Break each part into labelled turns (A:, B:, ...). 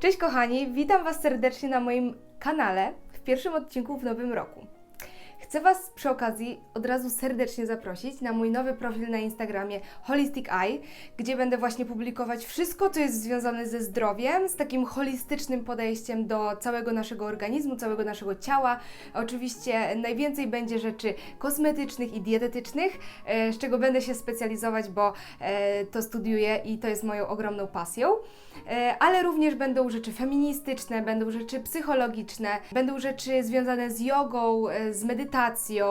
A: Cześć kochani, witam Was serdecznie na moim kanale w pierwszym odcinku w nowym roku. Chcę Was przy okazji od razu serdecznie zaprosić na mój nowy profil na Instagramie Holistic Eye, gdzie będę właśnie publikować wszystko, co jest związane ze zdrowiem, z takim holistycznym podejściem do całego naszego organizmu, całego naszego ciała. Oczywiście najwięcej będzie rzeczy kosmetycznych i dietetycznych, e, z czego będę się specjalizować, bo e, to studiuję i to jest moją ogromną pasją. E, ale również będą rzeczy feministyczne, będą rzeczy psychologiczne, będą rzeczy związane z jogą, z medytacją,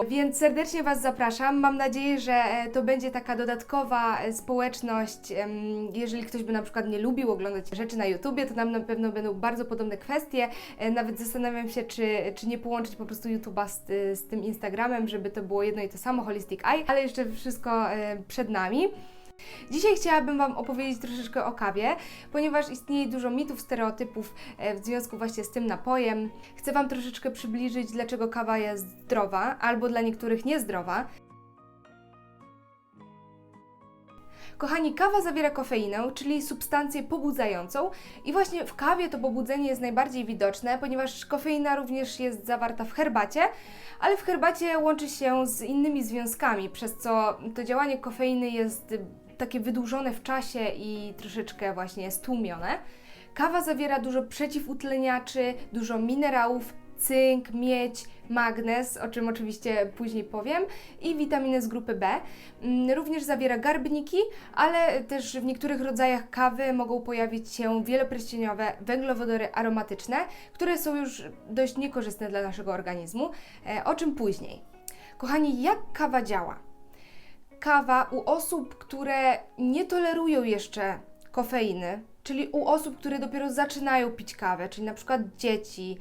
A: więc serdecznie Was zapraszam. Mam nadzieję, że e, to będzie taka dodatkowa e, społeczność. Jeżeli ktoś by na przykład nie lubił oglądać rzeczy na YouTubie, to nam na pewno będą bardzo podobne kwestie. E, Nawet zastanawiam się, czy, czy nie połączyć po prostu YouTuba z, z tym Instagramem, żeby to było jedno i to samo, Holistic Eye, ale jeszcze wszystko przed nami. Dzisiaj chciałabym Wam opowiedzieć troszeczkę o kawie, ponieważ istnieje dużo mitów, stereotypów e, w związku właśnie z tym napojem. Chcę Wam troszeczkę przybliżyć, dlaczego kawa jest zdrowa, albo dla niektórych niezdrowa. Kochani, kawa zawiera kofeinę, czyli substancję pobudzającą i właśnie w kawie to pobudzenie jest najbardziej widoczne, ponieważ kofeina również jest zawarta w herbacie, ale w herbacie łączy się z innymi związkami, przez co to działanie kofeiny jest takie wydłużone w czasie i troszeczkę właśnie stłumione. Kawa zawiera dużo przeciwutleniaczy, dużo minerałów, cynk, miedź, magnez, o czym oczywiście później powiem, i witaminy z grupy B. Mm, Również zawiera garbniki, ale też w niektórych rodzajach kawy mogą pojawić się wieloprzyczynowe węglowodory aromatyczne, które są już dość niekorzystne dla naszego organizmu, e, o czym później. Kochani, jak kawa działa? Kawa u osób, które nie tolerują jeszcze kofeiny, czyli u osób, które dopiero zaczynają pić kawę, czyli na przykład dzieci,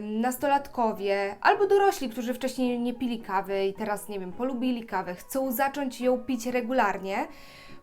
A: nastolatkowie albo dorośli, którzy wcześniej nie pili kawy i teraz, nie wiem, polubili kawę, chcą zacząć ją pić regularnie,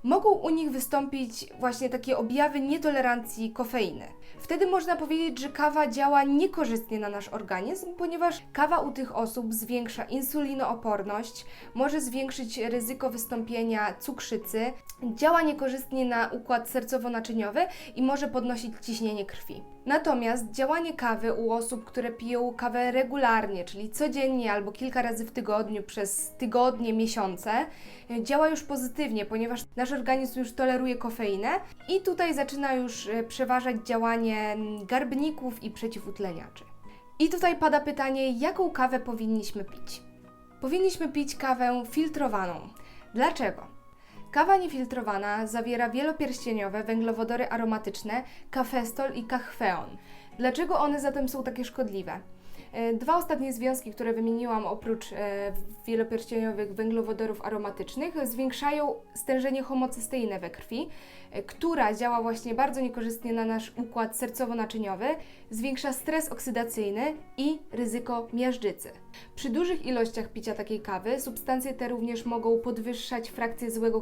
A: mogą u nich wystąpić właśnie takie objawy nietolerancji kofeiny. Wtedy można powiedzieć, że kawa działa niekorzystnie na nasz organizm, ponieważ kawa u tych osób zwiększa insulinooporność, może zwiększyć ryzyko wystąpienia cukrzycy, działa niekorzystnie na układ sercowo-naczyniowy i może podnosić ciśnienie krwi. Natomiast działanie kawy u osób, które piją kawę regularnie, czyli codziennie albo kilka razy w tygodniu przez tygodnie, miesiące, działa już pozytywnie, ponieważ nasz organizm już toleruje kofeinę i tutaj zaczyna już e, przeważać działanie garbników i przeciwutleniaczy. I tutaj pada pytanie, jaką kawę powinniśmy pić? Powinniśmy pić kawę filtrowaną. Dlaczego? Kawa niefiltrowana zawiera wielopierścieniowe węglowodory aromatyczne kafestol i kachweon. Dlaczego one zatem są takie szkodliwe? E, Dwa ostatnie związki, które wymieniłam, oprócz e, wielopierścieniowych węglowodorów aromatycznych, zwiększają stężenie homocysteiny we krwi, e, która działa właśnie bardzo niekorzystnie na nasz układ sercowo-naczyniowy, zwiększa stres oksydacyjny i ryzyko miażdżycy. Przy dużych ilościach picia takiej kawy substancje te również mogą podwyższać frakcję złego,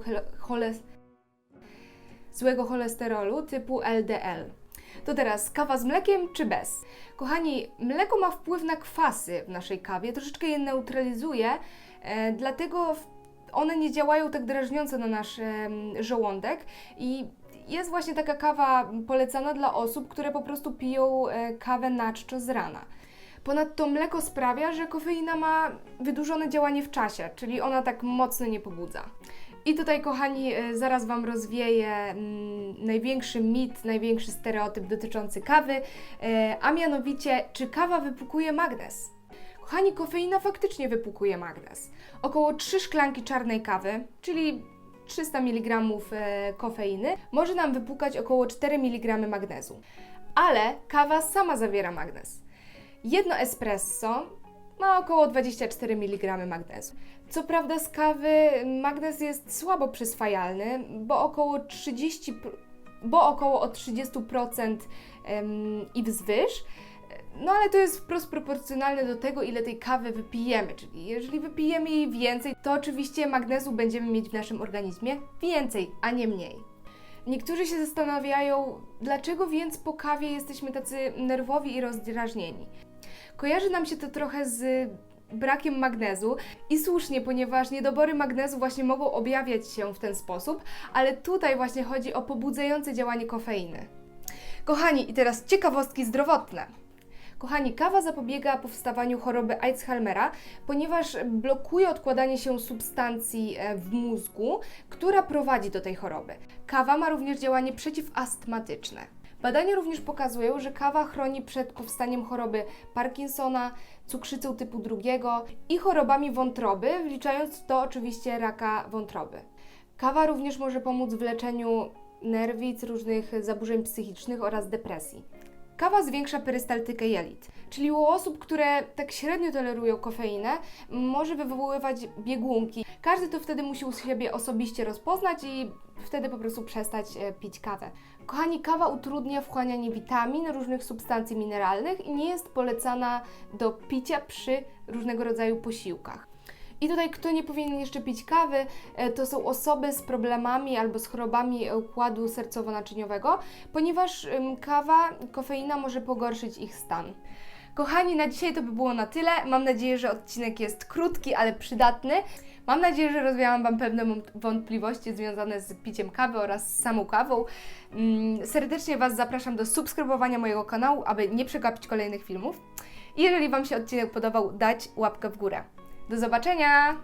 A: złego cholesterolu typu LDL. To teraz kawa z mlekiem czy bez? Kochani, mleko ma wpływ na kwasy w naszej kawie, troszeczkę je neutralizuje, e, dlatego one nie działają tak drażniąco na nasz em, żołądek i jest właśnie taka kawa polecana dla osób, które po prostu piją e, kawę na czczo z rana. Ponadto mleko sprawia, że kofeina ma wydłużone działanie w czasie, czyli ona tak mocno nie pobudza. I tutaj, kochani, y, zaraz Wam rozwieję mm, największy mit, największy stereotyp dotyczący kawy, y, a mianowicie, czy kawa wypukuje magnez? Kochani, kofeina faktycznie wypukuje magnez. Około 3 szklanki czarnej kawy, czyli 300 mg e, kofeiny, może nam wypukać około 4 mg magnezu. Ale kawa sama zawiera magnez. Jedno espresso ma około 24 mg magnezu. Co prawda z kawy magnez jest słabo przyswajalny, bo około 30, pr- bo około od 30% em, i wzwyż. No ale to jest wprost proporcjonalne do tego, ile tej kawy wypijemy. Czyli jeżeli wypijemy jej więcej, to oczywiście magnezu będziemy mieć w naszym organizmie więcej, a nie mniej. Niektórzy się zastanawiają, dlaczego więc po kawie jesteśmy tacy nerwowi i rozdrażnieni. Kojarzy nam się to trochę z brakiem magnezu i słusznie, ponieważ niedobory magnezu właśnie mogą objawiać się w ten sposób, ale tutaj właśnie chodzi o pobudzające działanie kofeiny. Kochani, i teraz ciekawostki zdrowotne. Kochani, kawa zapobiega powstawaniu choroby Alzheimera, ponieważ blokuje odkładanie się substancji e, w mózgu, która prowadzi do tej choroby. Kawa ma również działanie przeciwastmatyczne. Badania również pokazują, że kawa chroni przed powstaniem choroby Parkinsona, cukrzycą typu drugiego i chorobami wątroby, wliczając w to oczywiście raka wątroby. Kawa również może pomóc w leczeniu nerwic, różnych zaburzeń psychicznych oraz depresji. Kawa zwiększa perystaltykę jelit, czyli u osób, które tak średnio tolerują kofeinę, może wywoływać biegunki. Każdy to wtedy musi u siebie osobiście rozpoznać i wtedy po prostu przestać e, pić kawę. Kochani, kawa utrudnia wchłanianie witamin, różnych substancji mineralnych i nie jest polecana do picia przy różnego rodzaju posiłkach. I tutaj, kto nie powinien jeszcze pić kawy, e, to są osoby z problemami albo z chorobami układu sercowo-naczyniowego, ponieważ kawa, kofeina może pogorszyć ich stan. Kochani, na dzisiaj to by było na tyle. Mam nadzieję, że odcinek jest krótki, ale przydatny. Mam nadzieję, że rozwiałam Wam pewne wąt- wątpliwości związane z piciem kawy oraz samą kawą. Mm, Serdecznie Was zapraszam do subskrybowania mojego kanału, aby nie przegapić kolejnych filmów. I jeżeli Wam się odcinek podobał, dać łapkę w górę. Do zobaczenia!